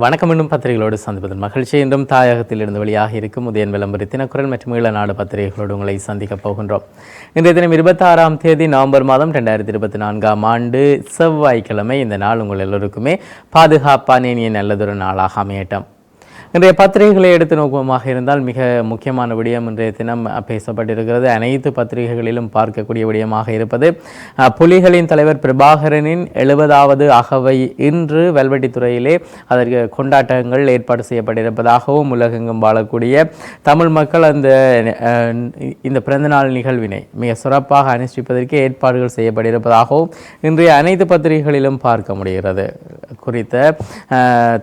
வணக்கம் என்னும் பத்திரிகைகளோடு சந்திப்பதன் மகிழ்ச்சி. என்றும் தாயகத்தில் இருந்து வெளியாக இருக்கும் உதயன் விளம்பரி தினக்குரல் மற்றும் ஈழநாடு பத்திரிகைகளோடு உங்களை சந்திக்கப் போகின்றோம். இன்றைய தினம் இருபத்தாறாம் தேதி நவம்பர் மாதம் ரெண்டாயிரத்தி இருபத்தி நான்காம் ஆண்டு செவ்வாய்க்கிழமை. இந்த நாள் உங்கள் எல்லோருக்குமே பாதுகாப்பான இனிய நல்லதொரு நாளாக அமையட்டும். இன்றைய பத்திரிகைகளை எடுத்து நோக்குவமாக இருந்தால் மிக முக்கியமான விடயம் இன்றைய தினம் பேசப்பட்டிருக்கிறது. அனைத்து பத்திரிகைகளிலும் பார்க்கக்கூடிய விடயமாக இருப்பது புலிகளின் தலைவர் பிரபாகரனின் எழுபதாவது அகவை இன்று வல்வெட்டித்துறையிலே அதற்கு கொண்டாட்டங்கள் ஏற்பாடு செய்யப்பட்டிருப்பதாகவும் உலகெங்கும் வாழக்கூடிய தமிழ் மக்கள் அந்த இந்த பிறந்தநாள் நிகழ்வினை மிக சிறப்பாக அனுஷ்டிப்பதற்கு ஏற்பாடுகள் செய்யப்பட்டிருப்பதாகவும் இன்றைய அனைத்து பத்திரிகைகளிலும் பார்க்க முடிகிறது. குறித்த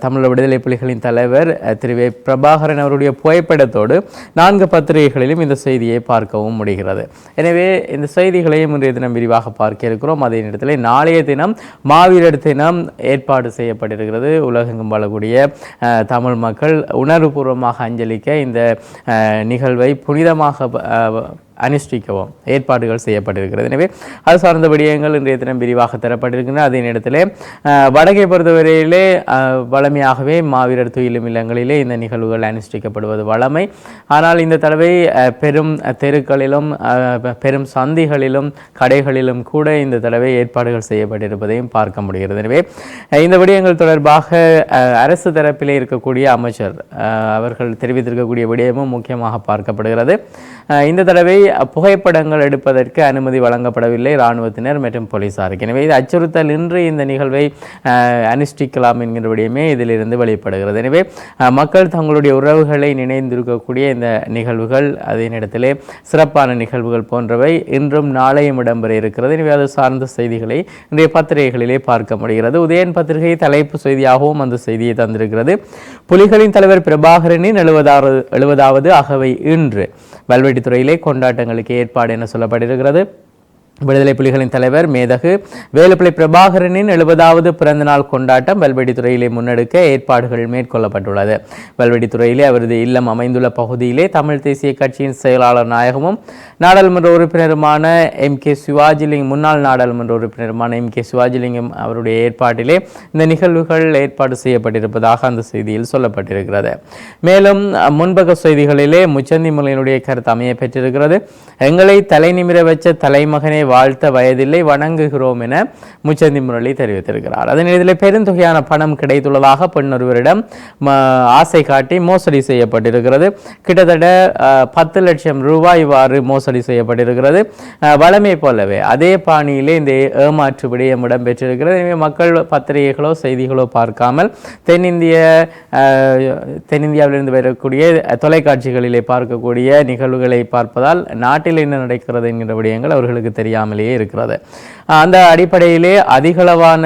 தமிழ் விடுதலை புலிகளின் தலைவர் திரு வே பிரபாகரன் அவருடைய புகைப்படத்தோடு நான்கு பத்திரிகைகளிலும் இந்த செய்தியை பார்க்கவும் முடிகிறது. எனவே இந்த செய்திகளையும் இன்றைய தினம் விரிவாக பார்க்க இருக்கிறோம். அதே நேரத்தில் நாளைய தினம் மாவீரர் தினம் ஏற்பாடு செய்யப்பட்டிருக்கிறது. உலகெங்கும் வாழக்கூடிய தமிழ் மக்கள் உணர்வுபூர்வமாக அஞ்சலிக்க இந்த நிகழ்வை புனிதமாக அனுஷ்டிக்கவும் ஏற்பாடுகள் செய்யப்பட்டிருக்கிறது. எனவே அது சார்ந்த விடயங்கள் இன்றைய தினம் விரிவாக தரப்பட்டிருக்கின்றன. அதே நேரத்தில் அஹ், வடக்கை பொறுத்தவரையிலே வளமையாகவே வழமையாகவே மாவீரர் துயிலும் இல்லங்களிலே இந்த நிகழ்வுகள் அனுஷ்டிக்கப்படுவது வழமை ஆனால் இந்த தடவை அஹ், பெரும் தெருக்களிலும் பெரும் சந்திகளிலும் கடைகளிலும் கூட இந்த தடவை ஏற்பாடுகள் செய்யப்பட்டிருப்பதையும் பார்க்க முடிகிறது. எனவே இந்த விடயங்கள் தொடர்பாக அரசு தரப்பிலே இருக்கக்கூடிய அமைச்சர் அவர்கள் தெரிவித்திருக்கக்கூடிய விடயமும் முக்கியமாக பார்க்கப்படுகிறது. இந்த தடவை புகைப்படங்கள் எடுப்பதற்கு அனுமதி வழங்கப்படவில்லை இராணுவத்தினர் மற்றும் போலீசாருக்கு. எனவே இது அச்சுறுத்தல் இன்றி இந்த நிகழ்வை அனுஷ்டிக்கலாம் என்கிற விடயமே இதிலிருந்து வெளிப்படுகிறது. எனவே மக்கள் தங்களுடைய உறவுகளை நினைந்திருக்கக்கூடிய இந்த நிகழ்வுகள் அதே நேரத்திலே சிறப்பான நிகழ்வுகள் போன்றவை இன்றும் நாளையும் இடம்பெற இருக்கிறது. எனவே அது சார்ந்த செய்திகளை இன்றைய பத்திரிகைகளிலே பார்க்க முடிகிறது. உதயன் பத்திரிகை தலைப்பு செய்தியாகவும் அந்த செய்தியை தந்திருக்கிறது. புலிகளின் தலைவர் பிரபாகரனின் எழுபதாவது எழுபதாவது அகவை இன்று வல்வெட்டித்துறையிலே கொண்டாட்ட கொண்டாட்டங்களுக்கு ஏற்பாடு என சொல்லப்பட்டிருக்கிறது விடுதலை புலிகளின் தலைவர் மேதகு வேலுப்பிள்ளை பிரபாகரனின் எழுபதாவது பிறந்தநாள் கொண்டாட்டம் வல்வெடித்துறையிலே முன்னெடுக்க ஏற்பாடுகள் மேற்கொள்ளப்பட்டுள்ளது. வல்வெடித்துறையிலே அவரது இல்லம் அமைந்துள்ள பகுதியிலே தமிழ் தேசிய கட்சியின் செயலாளர் நாயகமும் நாடாளுமன்ற உறுப்பினருமான எம் கே சிவாஜிலிங் முன்னாள் நாடாளுமன்ற உறுப்பினருமான எம் கே சிவாஜிலிங்கம் அவருடைய ஏற்பாட்டிலே இந்த நிகழ்வுகள் ஏற்பாடு செய்யப்பட்டிருப்பதாக அந்த செய்தியில் சொல்லப்பட்டிருக்கிறது. மேலும் முன்பக செய்திகளிலே முச்சந்தி முலையினுடைய கருத்து அமைய பெற்றிருக்கிறது. எங்களை தலை நிமிர வச்ச தலைமகனை வாழ்த்த வயதில்லை வணங்குகிறோம் என முச்சந்தி முரளி தெரிவித்திருக்கிறார். அதன் இதில் பெருந்தொகையான பணம் கிடைத்துள்ளதாக பெண் ஒருவரிடம் ஆசை காட்டி மோசடி செய்யப்பட்டிருக்கிறது. கிட்டத்தட்ட பத்து லட்சம் ரூபாய் இவ்வாறு மோசடி செய்யப்பட்டிருக்கிறது. வளமை போலவே அதே பாணியிலே இந்த ஏமாற்று விடயம் இடம்பெற்றிருக்கிறது. எனவே மக்கள் பத்திரிகைகளோ செய்திகளோ பார்க்காமல் தென்னிந்திய தென்னிந்தியாவிலிருந்து வரக்கூடிய தொலைக்காட்சிகளிலே பார்க்கக்கூடிய நிகழ்வுகளை பார்ப்பதால் நாட்டில் என்ன நடக்கிறது என்கிற விடயங்கள் அவர்களுக்கு தெரியாமலேயே இருக்கிறது. அந்த அடிப்படையிலே அதிகளவான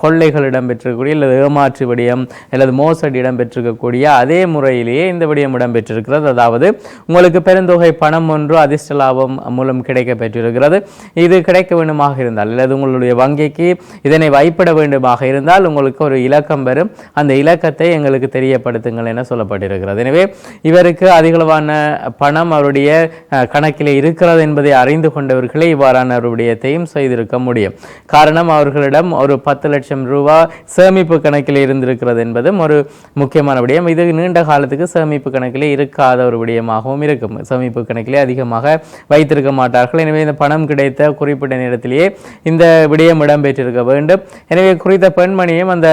கொள்ளைகள் இடம்பெற்றிருக்கக்கூடிய அல்லது ஏமாற்று விடயம் அல்லது மோசடி இடம்பெற்றிருக்கக்கூடிய அதே முறையிலேயே இந்த விடயம் இடம்பெற்றிருக்கிறது. அதாவது உங்களுக்கு பெருந்தொகை பணம் ஒன்று அதிர்ஷ்ட லாபம் மூலம் கிடைக்க பெற்றிருக்கிறது. இது கிடைக்க வேண்டுமாக இருந்தால் அல்லது உங்களுடைய வங்கிக்கு இதனை வைப்பிட வேண்டுமாக இருந்தால் உங்களுக்கு ஒரு இலக்கம் வரும். அந்த இலக்கத்தை எங்களுக்கு தெரியப்படுத்துங்கள் என சொல்லப்பட்டிருக்கிறது. எனவே இவருக்கு அதிகளவான பணம் அவருடைய கணக்கிலே இருக்கிறது என்பதை அறிந்து கொண்டவர்களே இவ்வாறான ஒரு விடயத்தையும் செய்திருக்க முடியும். காரணம் அவர்களிடம் ஒரு பத்து லட்சம் ரூபா சேமிப்பு கணக்கில் இருந்திருக்கிறது என்பதும் ஒரு முக்கியமான விடயம். இது நீண்ட காலத்துக்கு சேமிப்பு கணக்கிலே இருக்காத ஒரு விடயமாகவும் இருக்கும். சேமிப்பு கணக்கிலே அதிகமாக வைத்திருக்க மாட்டார்கள். எனவே இந்த பணம் கிடைத்த குறிப்பிட்ட நேரத்திலேயே இந்த விடயம் இடம்பெற்றிருக்க வேண்டும். எனவே குறித்த பெண்மணியும் அந்த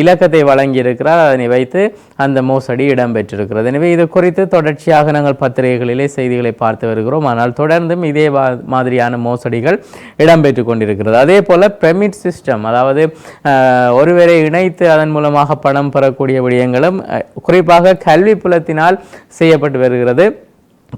இலக்கத்தை வழங்கியிருக்கிறார். அதனை வைத்து அந்த மோசடி இடம்பெற்றிருக்கிறது. எனவே இது குறித்து தொடர்ச்சியாக நாங்கள் பத்திரிகைகளிலே செய்திகளை பார்த்து வருகிறோம். ஆனால் தொடர்ந்தும் இதே மாதிரியான மோசடிகள் இடம்பெற்று கொண்டிருக்கிறது. அதே போல பெமிட் சிஸ்டம் அதாவது ஒருவரை இணைத்து அதன் மூலமாக பணம் பெறக்கூடிய விடயங்களும் குறிப்பாக கல்வி புலத்தினால் செய்யப்பட்டு வருகிறது.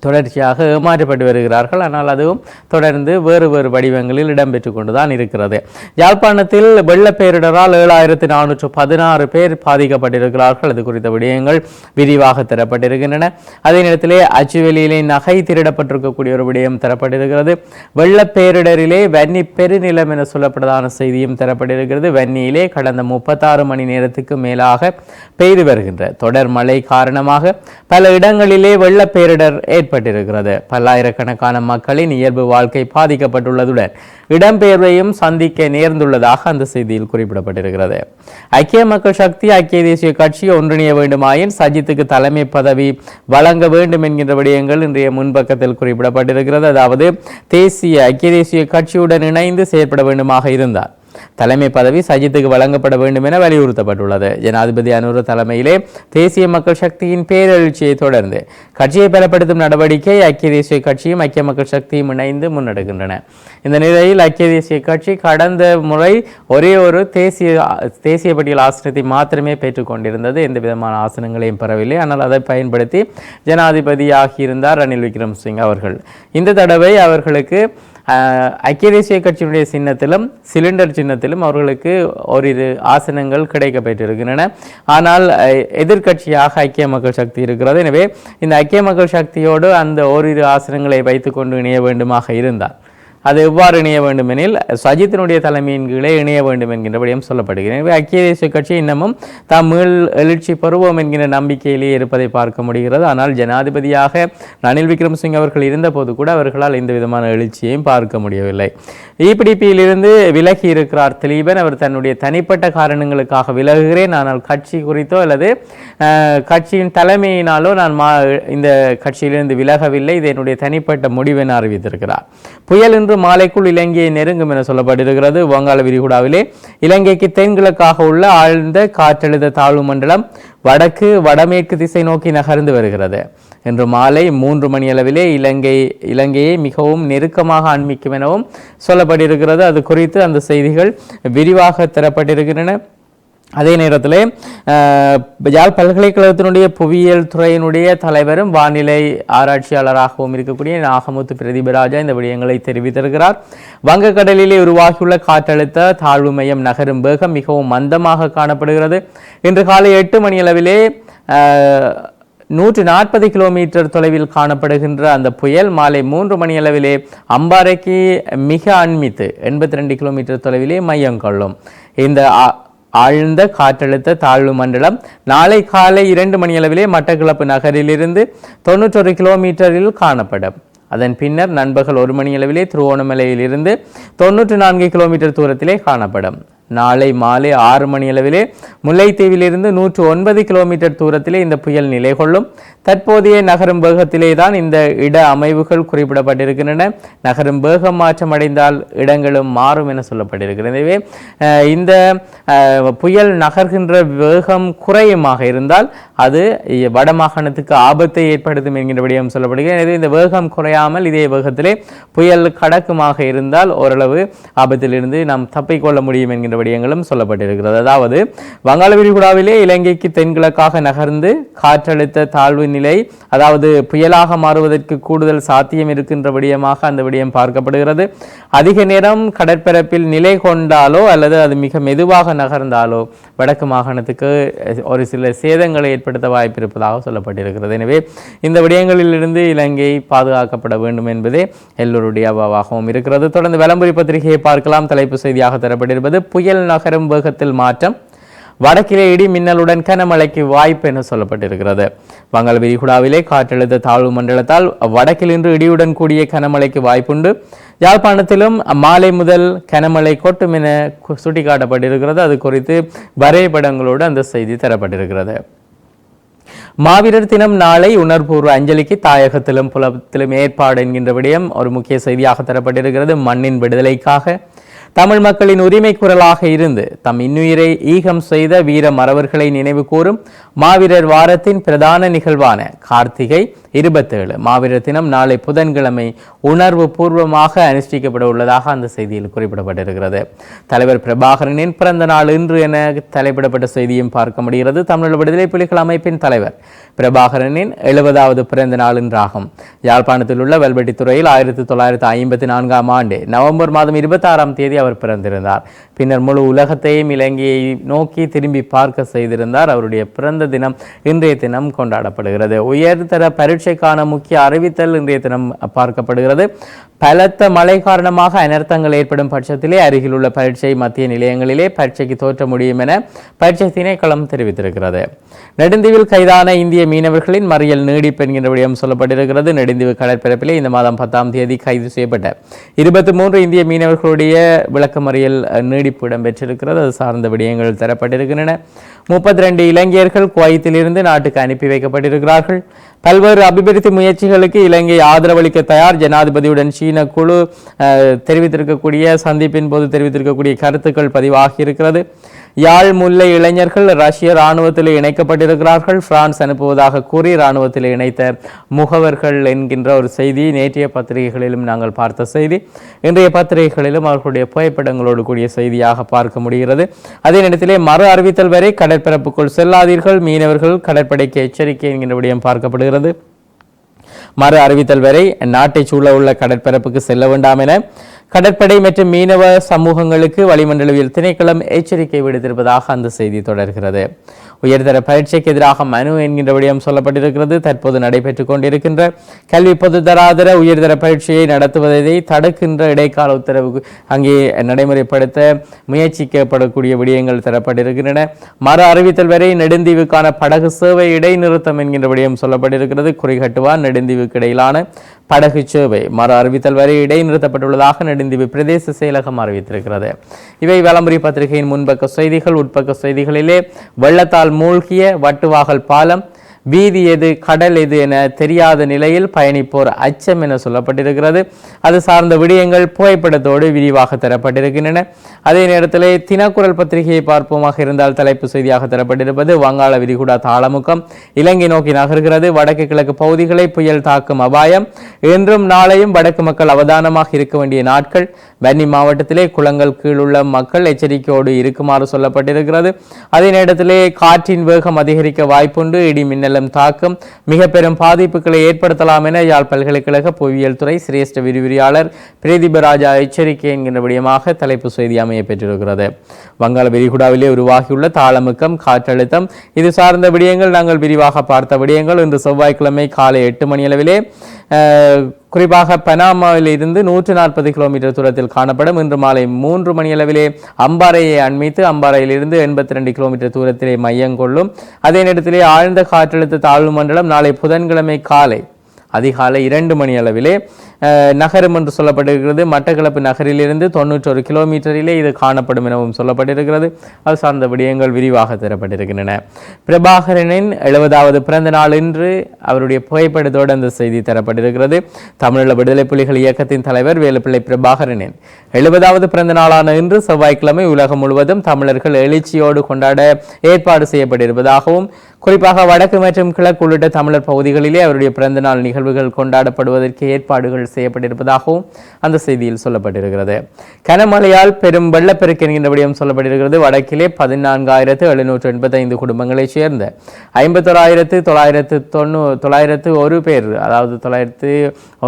தொடர்ச்சியாக ஏமாற்றப்பட்டு வருகிறார்கள். ஆனால் அதுவும் தொடர்ந்து வேறு வேறு வடிவங்களில் இடம்பெற்று கொண்டுதான் இருக்கிறது. யாழ்ப்பாணத்தில் வெள்ளப்பேரிடரால் ஏழாயிரத்தி நானூற்று பதினாறு பேர் பாதிக்கப்பட்டிருக்கிறார்கள். அது குறித்த விடயங்கள் விரிவாக தரப்பட்டிருக்கின்றன. அதே நேரத்திலே அச்சுவெளியிலே நகை திருடப்பட்டிருக்கக்கூடிய ஒரு விடயம் தரப்பட்டிருக்கிறது. வெள்ளப்பேரிடரிலே வன்னி பெருநிலம் என சொல்லப்பட்டதான செய்தியும் தரப்பட்டிருக்கிறது. வன்னியிலே கடந்த முப்பத்தாறு மணி நேரத்துக்கு மேலாக பெய்து வருகின்ற தொடர் மழை காரணமாக பல இடங்களிலே வெள்ளப்பேரிடர் ஏற்பட்டிருக்கிறது. பல்லாயிரக்கணக்கான மக்களின் இயல்பு வாழ்க்கை பாதிக்கப்பட்டுள்ளதுடன் இடம்பெயர்வையும் சந்திக்க நேர்ந்துள்ளதாக அந்த செய்தியில் குறிப்பிடப்பட்டிருக்கிறது. ஐக்கிய மக்கள் சக்தி ஐக்கிய தேசிய கட்சி ஒன்றிணைய வேண்டுமாயின் சஜித்துக்கு தலைமை பதவி வழங்க வேண்டும் என்கின்ற விடயங்கள் இன்றைய முன்பக்கத்தில் குறிப்பிடப்பட்டிருக்கிறது. அதாவது தேசிய ஐக்கிய தேசிய கட்சியுடன் இணைந்து செயற்பட வேண்டுமாக இருந்தார். தலைமை பதவி சஜித்துக்கு வழங்கப்பட வேண்டும் என வலியுறுத்தப்பட்டுள்ளது. ஜனாதிபதி அனுர தலைமையிலே தேசிய மக்கள் சக்தியின் பேரெழுச்சியை தொடர்ந்து கட்சியை பலப்படுத்தும் நடவடிக்கை ஐக்கிய தேசிய கட்சியும் ஐக்கிய மக்கள் சக்தியும் இணைந்து முன்னெடுக்கின்றன. இந்த நிலையில் ஐக்கிய தேசிய கட்சி கடந்த முறை ஒரே ஒரு தேசிய தேசிய பட்டியல் ஆசனத்தை மாத்திரமே பெற்றுக்கொண்டிருந்தது எந்த விதமான ஆசனங்களையும் பெறவில்லை. ஆனால் அதை பயன்படுத்தி ஜனாதிபதியாகியிருந்தார் ரணில் விக்ரமசிங் அவர்கள். இந்த தடவை அவர்களுக்கு ஐக்கிய தேசிய கட்சியினுடைய சின்னத்திலும் சிலிண்டர் சின்னத்திலும் அவர்களுக்கு ஓரிரு ஆசனங்கள் கிடைக்கப்பெற்றிருக்கின்றன ஆனால் எதிர்கட்சியாக எதிர்க்கட்சியாக ஐக்கிய மக்கள் சக்தி இருக்கிறது. எனவே இந்த ஐக்கிய மக்கள் சக்தியோடு அந்த ஓரிரு ஆசனங்களை வைத்துக்கொண்டு இணைய வேண்டுமாக இருந்தால். அது எவ்வாறு இணைய வேண்டும் எனில் சஜித்தினுடைய தலைமையின் கீழே இணைய வேண்டும் என்கின்றபடியும் சொல்லப்படுகிறேன் சொல்லப்படுகிறது. எனவே ஐக்கிய தேசிய கட்சி இன்னமும் தாம் மீள் எழுச்சி பெறுவோம் என்கிற நம்பிக்கையிலேயே இருப்பதை பார்க்க முடிகிறது. ஆனால் ஜனாதிபதியாக ரணில் விக்ரமசிங் அவர்கள் இருந்தபோது கூட அவர்களால் எந்த விதமான எழுச்சியையும் பார்க்க முடியவில்லை. இபிடிபியிலிருந்து விலகி இருக்கிறார் திலீபன். அவர் தன்னுடைய தனிப்பட்ட காரணங்களுக்காக விலகுகிறேன். ஆனால் கட்சி குறித்தோ அல்லது கட்சியின் தலைமையினாலோ நான் மா இந்த கட்சியிலிருந்து விலகவில்லை. இது என்னுடைய தனிப்பட்ட முடிவென அறிவித்திருக்கிறார். புயல் என்று இன்று மாலைக்குள் இலங்கையை நெருங்கும் என சொல்லப்பட்டிருக்கிறது. வங்காள விரிகுடாவிலே இலங்கைக்கு தென்கிழக்காக உள்ள ஆழ்ந்த காற்றழுத்த தாழ்வு மண்டலம் வடக்கு வடமேற்கு திசை நோக்கி நகர்ந்து வருகிறது. இன்று மாலை மூன்று மணி அளவிலே இலங்கை இலங்கையை மிகவும் நெருக்கமாக அண்மிக்கும் எனவும் சொல்லப்பட்டிருக்கிறது. அது குறித்து அந்த செய்திகள் விரிவாக தரப்பட்டிருக்கின்றன. அதே நேரத்தில் யாழ் பல்கலைக்கழகத்தினுடைய புவியியல் துறையினுடைய தலைவரும் வானிலை ஆராய்ச்சியாளராகவும் இருக்கக்கூடிய நாகமுத்து பிரதீபராஜா இந்த விடயங்களை தெரிவித்திருக்கிறார். வங்கக்கடலிலே உருவாகியுள்ள காற்றழுத்த தாழ்வு மையம் நகரும் வேகம் மிகவும் மந்தமாக காணப்படுகிறது. இன்று காலை எட்டு மணியளவிலே நூற்றி நூற்று நாற்பது கிலோமீட்டர் தொலைவில் காணப்படுகின்ற அந்த புயல் மாலை மூன்று மணி அளவிலே அம்பாறைக்கு மிக அண்மித்து எண்பத்தி ரெண்டு கிலோமீட்டர் தொலைவிலே மையம் கொள்ளும். இந்த ஆழ்ந்த காற்றழுத்த தாழ்வு மண்டலம். நாளை காலை இரண்டு மணி அளவிலே மட்டக்களப்பு நகரிலிருந்து தொண்ணூற்றொரு கிலோமீட்டரில் காணப்படும். அதன் பின்னர் நண்பகல் ஒரு மணி அளவிலே திருவோணமலையிலிருந்து தொண்ணூற்று நான்கு கிலோமீட்டர் தூரத்திலே காணப்படும். நாளை மாலை ஆறு மணி அளவிலே முல்லைத்தீவிலிருந்து நூற்று ஒன்பது கிலோமீட்டர் தூரத்திலே இந்த புயல் நிலை கொள்ளும் தற்போதைய நகரும் வேகத்திலே தான் இந்த இட அமைவுகள் குறிப்பிடப்பட்டிருக்கின்றன. நகரும் வேகம் மாற்றம் அடைந்தால் இடங்களும் மாறும் என சொல்லப்பட்டிருக்கிறது. எனவே இந்த புயல் நகர்கின்ற வேகம் குறையுமாக இருந்தால் அது வடமாகாணத்துக்கு ஆபத்தை ஏற்படுத்தும் என்கின்றபடியும் சொல்லப்படுகிறது. எனவே இந்த வேகம் குறையாமல் இதே வேகத்திலே புயல் கடக்குமாக இருந்தால் ஓரளவு ஆபத்திலிருந்து நாம் தப்பிக்கொள்ள முடியும் என்கின்ற விடயங்களும் சொல்லப்பட்டிருக்கிறது. அதாவது வங்காள விரிகுடாவிலே இலங்கைக்கு தென்கிழக்காக நகர்ந்து காற்றழுத்த தாழ்வு நிலை அதாவது புயலாக மாறுவதற்கு கூடுதல் சாத்தியம் இருக்கின்ற விடயமாக அந்த விடயம் பார்க்கப்படுகிறது. அதிக நேரம் கடற்பரப்பில் நிலை கொண்டாலோ அல்லது அது மிக மெதுவாக நகர்ந்தாலோ வடக்கு மாகாணத்துக்கு ஒரு சில சேதங்களை ஏற்படுத்த வாய்ப்பு இருப்பதாக சொல்லப்பட்டிருக்கிறது. எனவே இந்த விடயங்களிலிருந்து இலங்கை பாதுகாக்கப்பட வேண்டும் என்பதே எல்லோருடைய அவாவாகவும் இருக்கிறது. தொடர்ந்து விளம்பரி பத்திரிகையை பார்க்கலாம். தலைப்பு செய்தியாக தரப்பட்டிருப்பது புயல் நகரும் வேகத்தில் மாற்றம் வடக்கிலே இடி மின்னலுடன் கனமழைக்கு வாய்ப்பு என சொல்லப்பட்டிருக்கிறது. வங்காள விரிகுடாவிலே காற்றழுத்த தாழ்வு மண்டலத்தால் வடக்கில் இன்று இடியுடன் கூடிய கனமழைக்கு வாய்ப்புண்டு. யாழ்ப்பாணத்திலும் மாலை முதல் கனமழை கொட்டும் என சுட்டிக்காட்டப்பட்டிருக்கிறது. அது குறித்து வரைபடங்களோடு அந்த செய்தி தரப்பட்டிருக்கிறது. மாவீரர் தினம் நாளை உணர்பூர்வ அஞ்சலிக்கு தாயகத்திலும் புலத்திலும் ஏற்பாடு என்கின்ற விடயம் ஒரு முக்கிய செய்தியாக தரப்பட்டிருக்கிறது. மண்ணின் விடுதலைக்காக தமிழ் மக்களின் உரிமை குரலாக இருந்து தம் இன்னுயிரை ஈகம் செய்த வீர மறவர்களை நினைவு கூறும் மாவீரர் வாரத்தின் பிரதான நிகழ்வான கார்த்திகை இருபத்தேழு. மாவீரர் தினம் நாளை புதன்கிழமை உணர்வு பூர்வமாக அனுஷ்டிக்கப்பட உள்ளதாக அந்த செய்தியில் குறிப்பிடப்பட்டிருக்கிறது. தலைவர் பிரபாகரனின் பிறந்த நாள் இன்று என தலைப்பிடப்பட்ட செய்தியும் பார்க்க முடிகிறது. தமிழ் விடுதலை புலிகள் அமைப்பின் தலைவர் பிரபாகரனின் எழுபதாவது பிறந்த நாள் என்றாகும் யாழ்ப்பாணத்தில் உள்ள வெல்வெட்டித்துறையில் ஆயிரத்தி தொள்ளாயிரத்தி ஐம்பத்தி நான்காம் ஆண்டு நவம்பர் மாதம் இருபத்தாறாம் தேதி அவர் பிறந்திருந்தார். பின்னர் முழு உலகத்தையும் இலங்கையை நோக்கி திரும்பி பார்க்க செய்திருந்தார். அவருடைய பிறந்த தினம் இன்றைய தினம் கொண்டாடப்படுகிறது. உயர்தர பரீட்சைக்கான முக்கிய அறிவித்தல் இன்றைய தினம் பார்க்கப்படுகிறது. பலத்த மழை காரணமாக அனர்த்தங்கள் ஏற்படும் பட்சத்திலே அருகில் உள்ள பரீட்சை மத்திய நிலையங்களிலே பரீட்சைக்கு தோற்ற முடியும் என பரீட்சை திணைக்களம் தெரிவித்திருக்கிறது. நெடுந்தீவில் கைதான இந்திய மீனவர்களின் மறியல் நீடிப்பு என்கின்ற விடயம் சொல்லப்பட்டிருக்கிறது. நெடுந்தீவு கடற்பரப்பிலே இந்த மாதம் பத்தாம் தேதி கைது செய்யப்பட்ட இருபத்தி மூன்று இந்திய மீனவர்களுடைய விளக்கமறியல் நீடிப்பு இடம்பெற்றிருக்கிறது. அது சார்ந்த விடயங்கள் தரப்பட்டிருக்கின்றன. முப்பத்தி ரெண்டு இளைஞர்கள் குவைத்திலிருந்து நாட்டுக்கு அனுப்பி வைக்கப்பட்டிருக்கிறார்கள். பல்வேறு அபிவிருத்தி முயற்சிகளுக்கு இலங்கை ஆதரவளிக்க தயார். ஜனாதிபதியுடன் சீன குழு அஹ், தெரிவித்திருக்கக்கூடிய சந்திப்பின் போது தெரிவித்திருக்கக்கூடிய கருத்துக்கள் பதிவாகி இருக்கிறது யாழ் முல்லை இளைஞர்கள் ரஷ்ய இராணுவத்தில் இணைக்கப்பட்டிருக்கிறார்கள். பிரான்ஸ் அனுப்புவதாக கூறி இராணுவத்தில் இணைத்த முகவர்கள் என்கின்ற ஒரு செய்தி நேற்றைய பத்திரிகைகளிலும் நாங்கள் பார்த்த செய்தி. இன்றைய பத்திரிகைகளிலும் அவர்களுடைய புகைப்படங்களோடு கூடிய செய்தியாக பார்க்க முடிகிறது. அதே நேரத்திலே மறு அறிவித்தல் வரை கடற்பரப்புக்குள் செல்லாதீர்கள். மீனவர்கள் கடற்படைக்கு எச்சரிக்கை என்கின்ற விடயம் பார்க்கப்படுகிறது. மறு அறிவித்தல் வரை நாட்டை சூழ உள்ள கடற்பரப்புக்கு செல்ல வேண்டாம் என கடற்படை மற்றும் மீனவ சமூகங்களுக்கு வளிமண்டலவியல் திணைக்களம் எச்சரிக்கை விடுத்திருப்பதாக அந்த செய்தி தொடர்கிறது. உயர்தர பரீட்சைக்கு எதிராக மனு என்கின்ற விடயம் சொல்லப்பட்டிருக்கிறது. தற்போது நடைபெற்றுக் கொண்டிருக்கின்ற கல்வி பொதுதராதர உயர்தர பரீட்சையை நடத்துவதை தடுக்கின்ற இடைக்கால உத்தரவு அங்கே நடைமுறைப்படுத்த முயற்சிக்கப்படக்கூடிய விடயங்கள் தரப்பட்டிருக்கின்றன. மறு அறிவித்தல் வரை நெடுந்தீவுக்கான படகு சேவை இடைநிறுத்தம் என்கின்ற விடயம் சொல்லப்பட்டிருக்கிறது. குறிகட்டுவான் நெடுந்தீவுக்கு இடையிலான படகு சேவை. மறு அறிவித்தல் வரை இடைநிறுத்தப்பட்டுள்ளதாக நெடுந்தீவு பிரதேச செயலகம் அறிவித்திருக்கிறது. இவை வலம்புரி பத்திரிகையின் முன்பக்க செய்திகள் உட்பக்க செய்திகளிலே வெள்ளத்தால் மூழ்கிய வட்டுவாகல் பாலம் வீதி எது கடல் எது என தெரியாத நிலையில் பயணிப்போர் அச்சம் என சொல்லப்பட்டிருக்கிறது. அது சார்ந்த விடயங்கள் புகைப்படத்தோடு விரிவாக தரப்பட்டிருக்கின்றன. அதே நேரத்தில் தினக்குரல் பத்திரிகையை பார்ப்போமாக இருந்தால் தலைப்பு செய்தியாக தரப்பட்டிருப்பது வங்காள விரிகுடா தாளமுக்கம் இலங்கை நோக்கி நகர்கிறது. வடக்கு கிழக்கு பகுதிகளை புயல் தாக்கும் அபாயம். இன்றும் நாளையும் வடக்கு மக்கள் அவதானமாக இருக்க வேண்டிய நாட்கள். வன்னி மாவட்டத்திலே குளங்கள் கீழுள்ள மக்கள் எச்சரிக்கையோடு இருக்குமாறு சொல்லப்பட்டிருக்கிறது. அதே நேரத்திலே காற்றின் வேகம் அதிகரிக்க வாய்ப்புண்டு. இடி மின்னலும் தாக்கம் மிக பெரும் பாதிப்புகளை ஏற்படுத்தலாம் என யாழ் பல்கலைக்கழக புவியியல் துறை சிரேஷ்ட விரிவுரையாளர் பிரதீபராஜா எச்சரிக்கை என்கின்ற விடயமாக தலைப்பு செய்தி அமைய பெற்றிருக்கிறது. வங்காள விரிகுடாவிலே உருவாகியுள்ள தாளமுக்கம் காற்றழுத்தம் இது சார்ந்த விடயங்கள் நாங்கள் விரிவாக பார்த்த விடயங்கள் இன்று செவ்வாய்க்கிழமை காலை எட்டு மணி அளவிலே குறிப்பாக பனாமாவில் இருந்து நூற்று நாற்பது கிலோமீட்டர் தூரத்தில் காணப்படும் இன்று மாலை மூன்று மணியளவிலே அம்பாறையை அண்மித்து அம்பாறையிலிருந்து எண்பத்தி ரெண்டு கிலோமீட்டர் தூரத்திலே மையம் கொள்ளும். அதே நேரத்திலே ஆழ்ந்த காற்றழுத்த தாழ்வு மண்டலம் நாளை புதன்கிழமை காலை அதிகாலை இரண்டு மணி அளவிலே நகரம் என்று சொல்லப்பட்டிருக்கிறது. மட்டக்களப்பு நகரிலிருந்து தொண்ணூற்றொரு கிலோமீட்டரிலே இது காணப்படும் எனவும் சொல்லப்பட்டிருக்கிறது. அது சார்ந்த விடயங்கள் விரிவாக தரப்பட்டிருக்கின்றன. பிரபாகரனின் எழுபதாவது பிறந்த நாள் இன்று அவருடைய புகைப்படத்தோடு அந்த செய்தி தரப்பட்டிருக்கிறது. தமிழீழ விடுதலை புலிகள் இயக்கத்தின் தலைவர் வேலுப்பிள்ளை பிரபாகரனின் எழுபதாவது பிறந்த நாளான இன்று செவ்வாய்க்கிழமை உலகம் முழுவதும் தமிழர்கள் எழுச்சியோடு கொண்டாட ஏற்பாடு செய்யப்பட்டிருப்பதாகவும் குறிப்பாக வடக்கு மற்றும் கிழக்கு உள்ளிட்ட தமிழர் பகுதிகளிலே அவருடைய பிறந்தநாள் நிகழ்வுகள் கொண்டாடப்படுவதற்கு ஏற்பாடுகள் செய்யப்பட்டிருப்பதாகவும் அந்த செய்தியில் சொல்லப்பட்டிருக்கிறது. கனமழையால் பெரும் வெள்ளப்பெருக்கு என்கின்ற விடயம் சொல்லப்பட்டிருக்கிறது. வடக்கிலே பதினான்காயிரத்து எழுநூற்று எண்பத்தைந்து குடும்பங்களைச் சேர்ந்த ஐம்பத்தோராயிரத்து தொள்ளாயிரத்து தொண்ணூ தொள்ளாயிரத்து ஒரு பேர் அதாவது தொள்ளாயிரத்து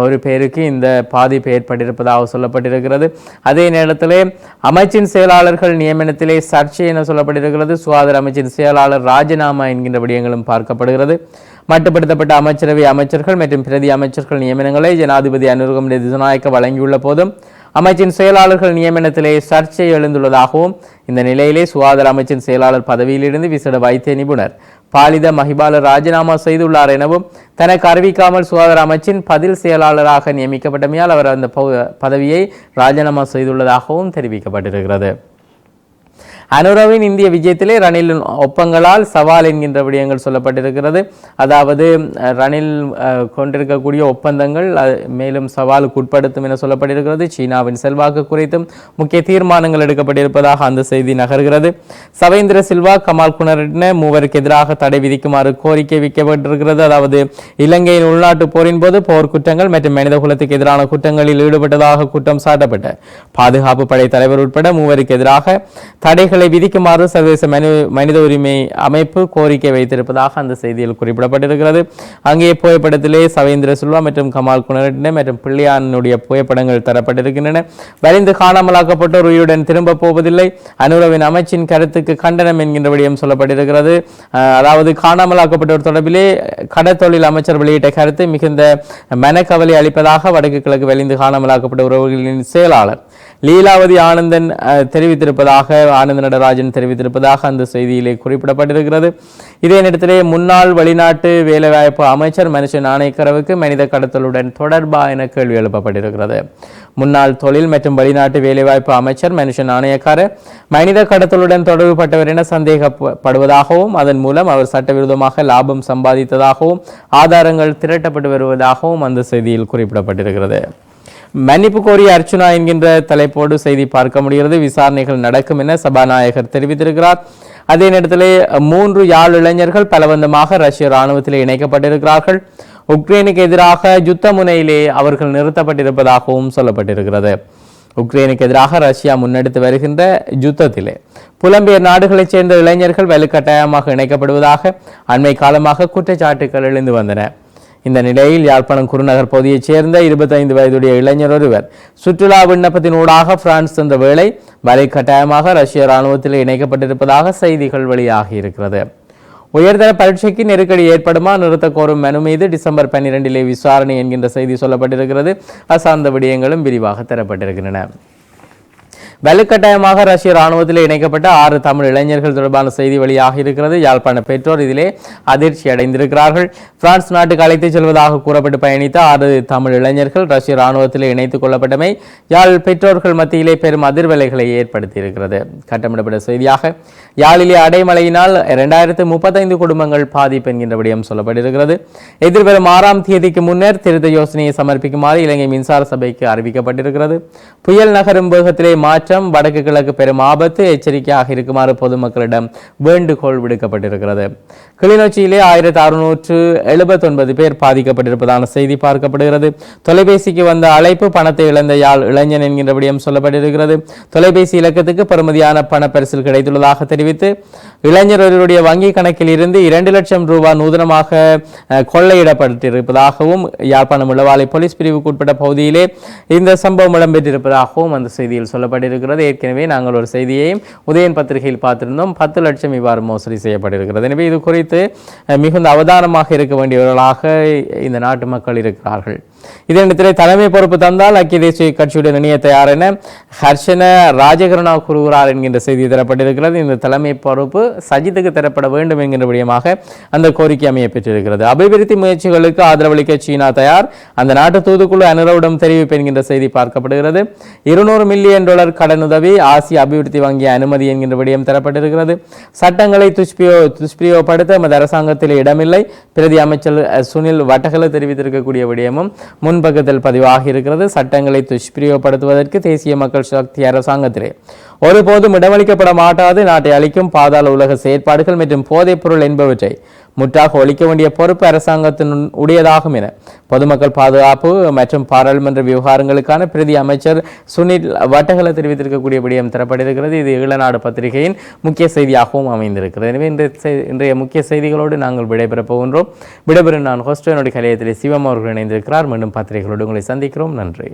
ஒரு பேருக்கு இந்த பாதிப்பு ஏற்பட்டிருப்பதாக சொல்லப்பட்டிருக்கிறது. அதே நேரத்தில் அமைச்சின் செயலாளர்கள் நியமனத்திலே சர்ச்சை என சொல்லப்பட்டிருக்கிறது. சுகாதார அமைச்சின் செயலாளர் ராஜினாமா என்கின்ற விடயங்களும் பார்க்கப்படுகிறது. மட்டுப்படுத்தப்பட்ட அமைச்சரவை அமைச்சர்கள் மற்றும் பிரதி அமைச்சர்கள் நியமனங்களை ஜனாதிபதி அனுருகம் திசநாயக்க வழங்கியுள்ள போதும் அமைச்சின் செயலாளர்கள் நியமனத்திலே சர்ச்சை எழுந்துள்ளதாகவும் இந்த நிலையிலே சுகாதார அமைச்சின் செயலாளர் பதவியிலிருந்து விசேட வைத்திய நிபுணர் பாலித மஹிபால ராஜினாமா செய்துள்ளார் எனவும் தனக்கு அறிவிக்காமல் சுகாதார அமைச்சின் பதில் செயலாளராக நியமிக்கப்பட்டமையால் அவர் அந்த பதவியை ராஜினாமா செய்துள்ளதாகவும் தெரிவிக்கப்பட்டிருக்கிறது. அனுரவின் இந்திய விஜயத்திலே ரணில் ஒப்பங்களால் சவால் என்கின்ற விடயங்கள் சொல்லப்பட்டிருக்கிறது. அதாவது ரணில் கொண்டிருக்கக்கூடிய ஒப்பந்தங்கள் மேலும் சவாலுக்கு உட்படுத்தும் என சொல்லப்பட்டிருக்கிறது. சீனாவின் செல்வாக்கு குறித்தும் முக்கிய தீர்மானங்கள் எடுக்கப்பட்டிருப்பதாக அந்த செய்தி நகர்கிறது. சவேந்திர சில்வா கமால் குணரின மூவருக்கு எதிராக தடை விதிக்குமாறு கோரிக்கை வைக்கப்பட்டிருக்கிறது. அதாவது இலங்கையின் உள்நாட்டு போரின் போது போர் குற்றங்கள் மற்றும் மனித குலத்துக்கு எதிரான குற்றங்களில் ஈடுபட்டதாக குற்றம் சாட்டப்பட்ட பாதுகாப்பு படை தலைவர் உட்பட மூவருக்கு எதிராக தடைகள் தடைகளை விதிக்குமாறு சர்வதேச மனித மனித உரிமை அமைப்பு கோரிக்கை வைத்திருப்பதாக அந்த செய்தியில் குறிப்பிடப்பட்டிருக்கிறது. அங்கே புகைப்படத்திலே சவேந்திர சில்வா மற்றும் கமால் குணரட்ன மற்றும் பிள்ளையானுடைய புகைப்படங்கள் தரப்பட்டிருக்கின்றன. வலிந்து காணாமலாக்கப்பட்டோர் உயிருடன் திரும்ப போவதில்லை. அனுரவின் அமைச்சின் கருத்துக்கு கண்டனம் என்கின்ற விடயம் சொல்லப்பட்டிருக்கிறது. அதாவது காணாமலாக்கப்பட்டோர் தொடர்பிலே கடத்தொழில் அமைச்சர் வெளியிட்ட கருத்து மிகுந்த மனக்கவலை அளிப்பதாக வடக்கு கிழக்கு வெளிந்து காணாமலாக்கப்பட்ட உறவுகளின் செயலாளர் லீலாவதி ஆனந்தன் தெரிவித்திருப்பதாக ஆனந்த நடராஜன் தெரிவித்திருப்பதாக அந்த செய்தியிலே குறிப்பிடப்பட்டிருக்கிறது. இதே நேரத்திலே முன்னாள் வெளிநாட்டு வேலைவாய்ப்பு அமைச்சர் மனுஷன் நாணயக்கரவுக்கு மனித கடத்தலுடன் தொடர்பா என கேள்வி எழுப்பப்பட்டிருக்கிறது. முன்னாள் தொழில் மற்றும் வெளிநாட்டு வேலைவாய்ப்பு அமைச்சர் மனுஷன் நாணயக்கார மனித கடத்தலுடன் தொடர்புபட்டவர் என சந்தேகப்படுவதாகவும் அதன் மூலம் அவர் சட்டவிரோதமாக லாபம் சம்பாதித்ததாகவும் ஆதாரங்கள் திரட்டப்பட்டு வருவதாகவும் அந்த செய்தியில் குறிப்பிடப்பட்டிருக்கிறது. மன்னிப்பு கோரிய அர்ச்சுனா என்கின்ற தலைப்போடு செய்தி பார்க்க முடிகிறது. விசாரணைகள் நடக்கும் என சபாநாயகர் தெரிவித்திருக்கிறார். அதே நேரத்திலே மூன்று யாழ் இளைஞர்கள் பலவந்தமாக ரஷ்ய இராணுவத்திலே இணைக்கப்பட்டிருக்கிறார்கள். உக்ரைனுக்கு எதிராக யுத்த முனையிலே அவர்கள் நிறுத்தப்பட்டிருப்பதாகவும் சொல்லப்பட்டிருக்கிறது. உக்ரைனுக்கு எதிராக ரஷ்யா முன்னெடுத்து வருகின்ற யுத்தத்திலே புலம்பெயர் நாடுகளைச் சேர்ந்த இளைஞர்கள் வலுக்கட்டாயமாக இணைக்கப்படுவதாக அண்மை காலமாக குற்றச்சாட்டுகள் எழுந்து வந்தன. இந்த நிலையில் யாழ்ப்பாணம் குருநகர் பகுதியைச் சேர்ந்த இருபத்தைந்து வயதுடைய இளைஞர் ஒருவர் சுற்றுலா விண்ணப்பத்தின் ஊடாக பிரான்ஸ் சென்ற வேளை வலை கட்டாயமாக ரஷ்ய இராணுவத்தில் இணைக்கப்பட்டிருப்பதாக செய்திகள் வெளியாகி இருக்கிறது உயர்தர பரீட்சைக்கு நெருக்கடி ஏற்படுமா நிறுத்த கோரும் மனு மீது டிசம்பர் பன்னிரெண்டிலே விசாரணை என்கின்ற செய்தி சொல்லப்பட்டிருக்கிறது. அசார்ந்த விடயங்களும் விரிவாக தரப்பட்டிருக்கின்றன. வலுக்கட்டாயமாக ரஷ்ய ராணுவத்தில் இணைக்கப்பட்ட ஆறு தமிழ் இளைஞர்கள் தொடர்பான செய்தி வெளியாக இருக்கிறது. யாழ்ப்பாண பெற்றோர் இதிலே அதிர்ச்சி அடைந்திருக்கிறார்கள். பிரான்ஸ் நாட்டுக்கு அழைத்துச் செல்வதாக கூறப்பட்டு பயணித்த ஆறு தமிழ் இளைஞர்கள் ரஷ்ய ராணுவத்தில் இணைத்துக் கொள்ளப்பட்டமை யாழ் பெற்றோர்கள் மத்தியிலே பெரும் அதிர்வலைகளை ஏற்படுத்தியிருக்கிறது. கட்டமிடப்பட்ட செய்தியாக யாழிலே அடைமழையினால் இரண்டாயிரத்து முப்பத்தைந்து குடும்பங்கள் பாதிப்பு என்கின்ற விடயம் சொல்லப்பட்டிருக்கிறது. எதிர்வரும் ஆறாம் தேதிக்கு முன்னர் திருத்த யோசனையை சமர்ப்பிக்குமாறு இலங்கை மின்சார சபைக்கு அறிவிக்கப்பட்டிருக்கிறது. புயல் நகரும் வேகத்திலே மாற்றம் வடக்கு கிழக்கு பெரும் ஆபத்து எச்சரிக்கையாக இருக்குமாறு பொதுமக்களிடம் வேண்டுகோள் விடுக்கப்பட்டிருக்கிறது. கிளிநொச்சியிலே ஆயிரத்தி அறுநூற்று எழுபத்தொன்பது பேர் பாதிக்கப்பட்டிருப்பதான செய்தி பார்க்கப்படுகிறது. தொலைபேசிக்கு வந்த அழைப்பு பணத்தை இழந்த யாழ் இளைஞன் என்கின்ற விடயம் சொல்லப்பட்டிருக்கிறது. தொலைபேசி இலக்கத்துக்கு பெறுமதியான பணப்பரிசில் கிடைத்துள்ளதாக தெரிவித்து இளைஞர் ஒருவருடைய வங்கி கணக்கில் இருந்து இரண்டு லட்சம் ரூபாய் நூதனமாக கொள்ளையிடப்பட்டிருப்பதாகவும் யாழ்ப்பாணம் இளவாலை போலீஸ் பிரிவுக்கு உட்பட்ட பகுதியிலே இந்த சம்பவம் இடம்பெற்றிருப்பதாகவும் அந்த செய்தியில் செய்யப்பட்டிருக்கிறது. ஏற்கனவே நாங்கள் ஒரு செய்தியையும் உதயன் பத்திரிகையில் பார்த்திருந்தோம். பத்து லட்சம் இவ்வாறு மோசடி செய்யப்பட்டிருக்கிறது. எனவே இது குறித்து மிகுந்த அவதானமாக இருக்க வேண்டியவர்களாக இந்த நாட்டு மக்கள் இருக்கிறார்கள். இதனிடத்தில் தலைமை பொறுப்பு தந்தால் ஐக்கிய தேசிய கட்சியுடன் இணைய தயார் என ஹர்ஷன ராஜகருணா கூறுகிறார் என்கின்ற செய்தி தரப்பட்டிருக்கிறது. இந்த தலைமை பொறுப்பு சஜித்துக்கு தரப்பட வேண்டும் என்கின்ற விடயமாக அந்த கோரிக்கை அமைய பெற்றிருக்கிறது. அபிவிருத்தி முயற்சிகளுக்கு ஆதரவளிக்க சீனா தயார். அந்த நாட்டு தூதுக்குழு அனுரவிடம் தெரிவிப்பு என்கின்ற செய்தி பார்க்கப்படுகிறது. இருநூறு மில்லியன் டாலர் கடனுதவி ஆசிய அபிவிருத்தி வங்கி அனுமதி என்கின்ற விடயம் தரப்பட்டிருக்கிறது. சட்டங்களை துஷ்பிரயோ துஷ்பிரயோகப்படுத்த எமது அரசாங்கத்தில் இடமில்லை. பிரதி அமைச்சர் அஹ், சுனில் வட்டகல தெரிவித்திருக்கக்கூடிய விடயமும் முன்பக்கத்தில் பதிவாகி இருக்கிறது. சட்டங்களை துஷ்பிரயோகப்படுத்துவதற்கு தேசிய மக்கள் சக்தி அரசாங்கத்திலே. ஒருபோதும் இடமளிக்கப்பட மாட்டாது. நாட்டை அளிக்கும் பாதாள உலக செயற்பாடுகள் மற்றும் போதைப் பொருள் என்பவற்றை முற்றாக ஒழிக்க வேண்டிய பொறுப்பு அரசாங்கத்தின் உடையதாகும் என பொதுமக்கள் பாதுகாப்பு மற்றும் பாராளுமன்ற விவகாரங்களுக்கான பிரதி அமைச்சர் சுனில் வட்டகல தெரிவித்திருக்கக்கூடிய விடயம் தரப்பட்டிருக்கிறது. இது ஈழநாடு பத்திரிகையின் முக்கிய செய்தியாகவும் அமைந்திருக்கிறது. எனவே இந்த இன்றைய முக்கிய செய்திகளோடு நாங்கள் விடைபெறப் போகின்றோம். விடைபெறும் நான் ஹோஸ்டனுடைய கலையத்திலே சிவம் அவர்கள் இணைந்திருக்கிறார். மீண்டும் பத்திரிகைகளோடு உங்களை சந்திக்கிறோம். நன்றி.